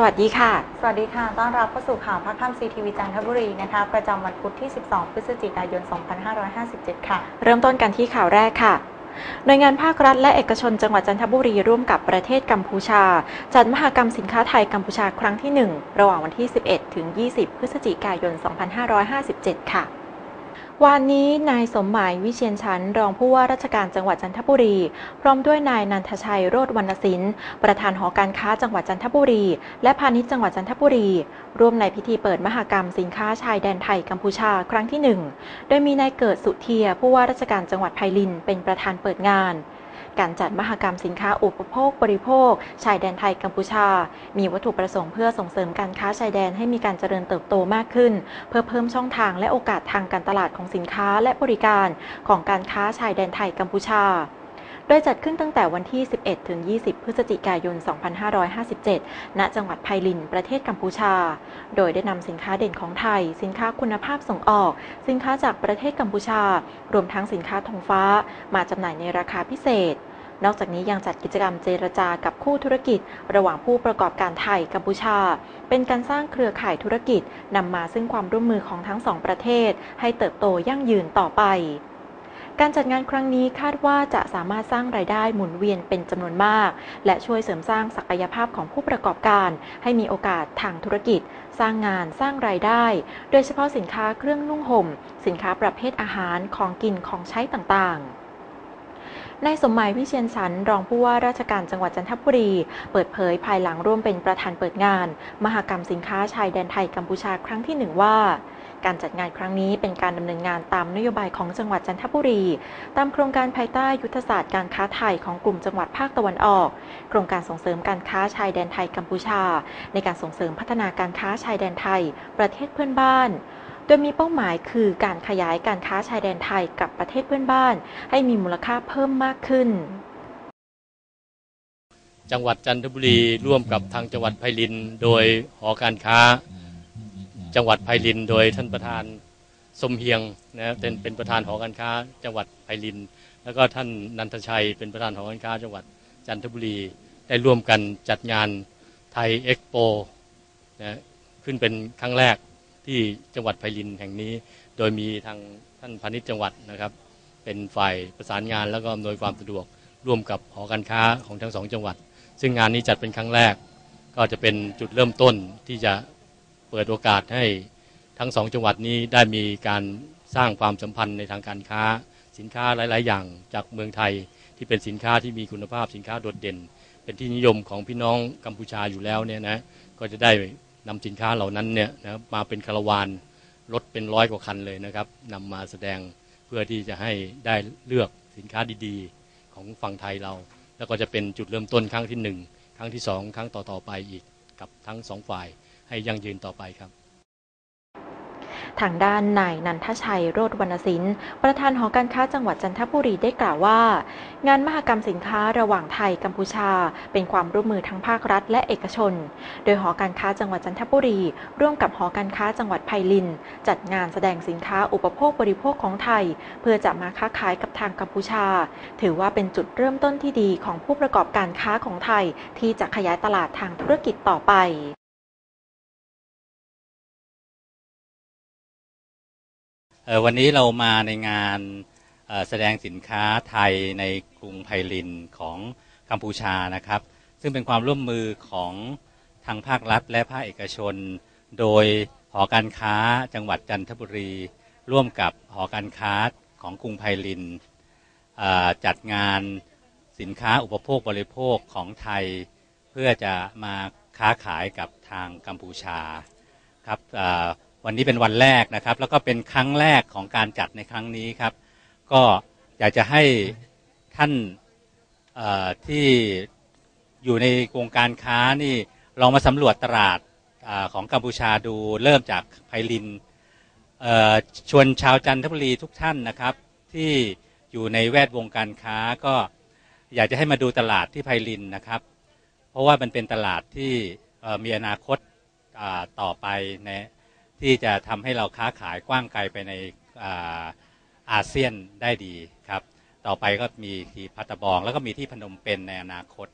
สวัสดีค่ะ สวัสดีค่ะ ต้อนรับเข้าสู่ข่าวพักค่ำซีทีวีจันทบุรีนะคะ ประจำวันพุธที่ 12 พฤศจิกายน 2557 ค่ะ เริ่มต้นกันที่ข่าวแรกค่ะหน่วยงานภาครัฐและเอกชนจังหวัดจันทบุรีร่วมกับประเทศกัมพูชา จัดมหกรรมสินค้าไทยกัมพูชาครั้งที่ 1 ระหว่างวันที่ 11 ถึง 20 พฤศจิกายน 2557 ค่ะ วันนี้นายสมหมายวิเชียนชันรองผู้ว่าราชการจังหวัดจันทบุรี พร้อมด้วยนายนันทชัยโรธวรรณศิลป์ประธานหอการค้าจังหวัดจันทบุรี และพาณิชย์จังหวัดจันทบุรี ร่วมในพิธีเปิดมหกรรมสินค้าชายแดนไทยกัมพูชาครั้งที่ 1 โดยมีนายเกิดสุเทียผู้ว่าราชการจังหวัดไพลินเป็นประธานเปิดงาน การจัดมหกรรมสินค้าอุปโภคบริโภค ชายแดนไทยกัมพูชา มีวัตถุประสงค์เพื่อส่งเสริมการค้าชายแดนให้มีการเจริญเติบโตมากขึ้น เพื่อเพิ่มช่องทางและโอกาสทางการตลาดของสินค้าและบริการของการค้าชายแดนไทยกัมพูชา โดยจัดขึ้นตั้งแต่วันที่ 11 ถึง 20 พฤศจิกายน 2557 ณ จังหวัดไพลิน ประเทศกัมพูชา โดยได้นำสินค้าเด่นของไทย สินค้าคุณภาพส่งออก สินค้าจากประเทศกัมพูชา รวมทั้งสินค้าธงฟ้า มาจำหน่ายในราคาพิเศษนอกจากนี้ยังจัดกิจกรรมเจรจากับคู่ธุรกิจ ระหว่างผู้ประกอบการไทยกัมพูชา เป็นการสร้างเครือข่ายธุรกิจนำมาซึ่งความร่วมมือของทั้งสองประเทศ ให้เติบโตยั่งยืนต่อไป การจัดงานครั้งนี้คาดว่าจะสามารถสร้างรายได้หมุนเวียนเป็นจำนวนมาก และช่วยเสริมสร้างศักยภาพของผู้ประกอบการ ให้มีโอกาสทางธุรกิจ สร้างงานสร้างรายได้ โดยเฉพาะสินค้าเครื่องนุ่งห่ม สินค้าประเภทอาหารของกินของใช้ต่างๆ นายสมหมายวิเชียนสันรองผู้ว่าราชการจังหวัดจันทบุรี เปิดเผยภายหลังร่วมเป็นประธานเปิดงาน มหกรรมสินค้าชายแดนไทยกัมพูชาครั้งที่หนึ่งว่า การจัดงานครั้งนี้เป็นการดำเนินงานตามนโยบายของจังหวัดจันทบุรี ตามโครงการภายใต้ยุทธศาสตร์การค้าไทยของกลุ่มจังหวัดภาคตะวันออก โครงการส่งเสริมการค้าชายแดนไทยกัมพูชา ในการส่งเสริมพัฒนาการค้าชายแดนไทย ประเทศเพื่อนบ้าน โดยมีเป้าหมายคือการขยายการค้าชายแดนไทยกับประเทศเพื่อนบ้าน ให้มีมูลค่าเพิ่มมากขึ้น จังหวัดจันทบุรีร่วมกับทางจังหวัดไพลิน โดยหอการค้า จังหวัดไพลิน โดยท่านประธานสมเฮียงนะเป็นเป็นประธานหอการค้า จังหวัดไพลิน แล้วก็ท่านนันทชัยเป็นประธานหอการค้า จังหวัดจันทบุรีได้ร่วมกันจัดงานไทยเอ็กโปนะขึ้นเป็นครั้งแรก ที่จังหวัดไพลินแห่งนี้ โดยมีทางท่านพาณิชย์จังหวัดนะครับ เป็นฝ่ายประสานงานแล้วก็อำนวยความสะดวกร่วมกับหอการค้าของทั้งสองจังหวัด ซึ่งงานนี้จัดเป็นครั้งแรก ก็จะเป็นจุดเริ่มต้นที่จะเปิดโอกาสให้ทั้งสองจังหวัดนี้ได้มีการสร้างความสัมพันธ์ในทางการค้า สินค้าหลาย ๆ อย่างจากเมืองไทยที่เป็นสินค้าที่มีคุณภาพสินค้าโดดเด่น เป็นที่นิยมของพี่น้องกัมพูชาอยู่แล้วเนี่ยนะก็จะได้ นำสินค้าเหล่านั้นเนี่ยนะครับมาเป็นคาราวานรถเป็นร้อยกว่าคันเลยนะครับนำมาแสดงเพื่อที่จะให้ได้เลือกสินค้าดีๆ ของฝั่งไทยเรา แล้วก็จะเป็นจุดเริ่มต้นครั้งที่หนึ่งครั้งที่สองครั้งต่อๆไปอีกกับทั้งสองฝ่ายให้ยั่งยืนต่อไปครับ ทางด้านนายนันทชัยโรธวรรณศิลป์ประธานหอการค้าจังหวัดจันทบุรีได้กล่าวว่า งานมหกรรมสินค้าระหว่างไทยกัมพูชา เป็นความร่วมมือทั้งภาครัฐและเอกชน โดยหอการค้าจังหวัดจันทบุรี ร่วมกับหอการค้าจังหวัดไพลิน จัดงานแสดงสินค้าอุปโภคบริโภคของไทย เพื่อจะมาค้าขายกับทางกัมพูชา ถือว่าเป็นจุดเริ่มต้นที่ดีของผู้ประกอบการค้าของไทย ที่จะขยายตลาดทางธุรกิจต่อไป วันนี้เรามาในงานแสดงสินค้าไทยในกรุงไพลินของกัมพูชานะครับ ซึ่งเป็นความร่วมมือของทางภาครัฐและภาคเอกชน โดยหอการค้าจังหวัดจันทบุรี ร่วมกับหอการค้าของกรุงไพลินจัดงานสินค้าอุปโภคบริโภคของไทย เพื่อจะมาค้าขายกับทางกัมพูชาครับ วันนี้เป็นวันแรกนะครับ แล้วก็เป็นครั้งแรกของการจัดในครั้งนี้ครับ ก็อยากจะให้ท่านที่อยู่ในวงการค้านี่ลองมาสำรวจตลาดอของกัมพูชาดูเริ่มจากไพลินชวนชาวจันทบุรีทุกท่านนะครับ ที่อยู่ในแวดวงการค้าก็อยากจะให้มาดูตลาดที่ไพลินนะครับ เพราะว่ามันเป็นตลาดที่มีอนาคตต่อไปใน ที่จะทำให้เราค้าขายกว้างไกลไปในอาอาเซียนได้ดีครับ ต่อไปก็มีที่พัตตบอง แล้วก็มีที่พนมเปญในอนาคต